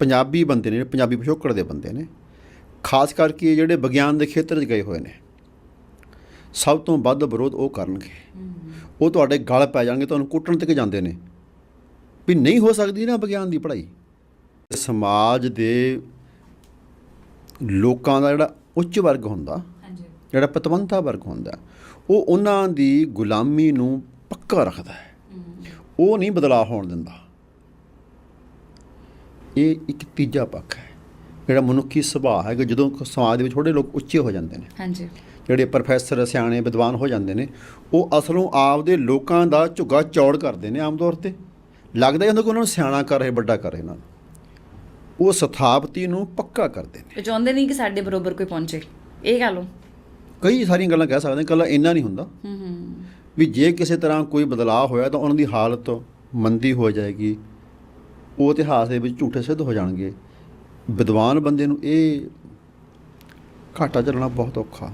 ਪੰਜਾਬੀ ਬੰਦੇ ਨੇ ਪੰਜਾਬੀ ਪਿਛੋਕੜ ਦੇ ਬੰਦੇ ਨੇ ਖਾਸ ਕਰਕੇ ਜਿਹੜੇ ਵਿਗਿਆਨ ਦੇ ਖੇਤਰ 'ਚ ਗਏ ਹੋਏ ਨੇ ਸਭ ਤੋਂ ਵੱਧ ਵਿਰੋਧ ਉਹ ਕਰਨਗੇ। ਉਹ ਤੁਹਾਡੇ ਗਲ ਪੈ ਜਾਣਗੇ ਤੁਹਾਨੂੰ ਕੁੱਟਣ ਤੱਕ ਜਾਂਦੇ ਨੇ। ਵੀ ਨਹੀਂ ਹੋ ਸਕਦੀ ਨਾ ਵਿਗਿਆਨ ਦੀ ਪੜ੍ਹਾਈ। ਸਮਾਜ ਦੇ ਲੋਕਾਂ ਦਾ ਜਿਹੜਾ ਉੱਚ ਵਰਗ ਹੁੰਦਾ ਹਾਂਜੀ। ਜਿਹੜਾ ਪਤਵੰਤਾ ਵਰਗ ਹੁੰਦਾ ਉਹ ਉਹਨਾਂ ਦੀ ਗੁਲਾਮੀ ਨੂੰ ਪੱਕਾ ਰੱਖਦਾ ਹੈ। ਉਹ ਨਹੀਂ ਬਦਲਾਅ ਹੋਣ ਦਿੰਦਾ। ਇਹ ਇੱਕ ਤੀਜਾ ਪੱਖ ਹੈ। ਜਿਹੜਾ ਮਨੁੱਖੀ ਸੁਭਾਅ ਹੈ ਕਿ ਜਦੋਂ ਸਮਾਜ ਦੇ ਵਿੱਚ ਥੋੜੇ ਲੋਕ ਉੱਚੇ ਹੋ ਜਾਂਦੇ ਨੇ ਹਾਂਜੀ। ਜਿਹੜੇ ਪ੍ਰੋਫੈਸਰ ਸਿਆਣੇ ਵਿਦਵਾਨ ਹੋ ਜਾਂਦੇ ਨੇ ਉਹ ਅਸਲੋਂ ਆਪਦੇ ਲੋਕਾਂ ਦਾ ਝੁੱਗਾ ਚੌੜ ਕਰਦੇ ਨੇ ਆਮ ਤੌਰ ਤੇ। ਲੱਗਦਾ ਜਾਂਦਾ ਕਿ ਉਹਨਾਂ ਨੂੰ ਸਿਆਣਾ ਕਰ ਰਹੇ ਵੱਡਾ ਕਰ ਰਹੇ ਇਹਨਾਂ ਨੂੰ ਉਹ ਸਥਾਪਤੀ ਨੂੰ ਪੱਕਾ ਕਰਦੇ ਨੇ। ਚਾਹੁੰਦੇ ਨਹੀਂ ਕਿ ਸਾਡੇ ਬਰੋਬਰ ਕੋਈ ਪਹੁੰਚੇ। ਇਹ ਗੱਲ ਕਈ ਸਾਰੀਆਂ ਗੱਲਾਂ ਕਹਿ ਸਕਦੇ ਹਾਂ ਇਕੱਲਾ ਇੰਨਾ ਨਹੀਂ ਹੁੰਦਾ। ਹੂੰ ਹੂੰ। ਵੀ ਜੇ ਕਿਸੇ ਤਰ੍ਹਾਂ ਕੋਈ ਬਦਲਾਅ ਹੋਇਆ ਤਾਂ ਉਹਨਾਂ ਦੀ ਹਾਲਤ ਮੰਦੀ ਹੋ ਜਾਏਗੀ। ਉਹ ਇਤਿਹਾਸ ਦੇ ਵਿੱਚ ਝੂਠੇ ਸਿੱਧ ਹੋ ਜਾਣਗੇ। ਵਿਦਵਾਨ ਬੰਦੇ ਨੂੰ ਇਹ ਘਾਟਾ ਚੱਲਣਾ ਬਹੁਤ ਔਖਾ।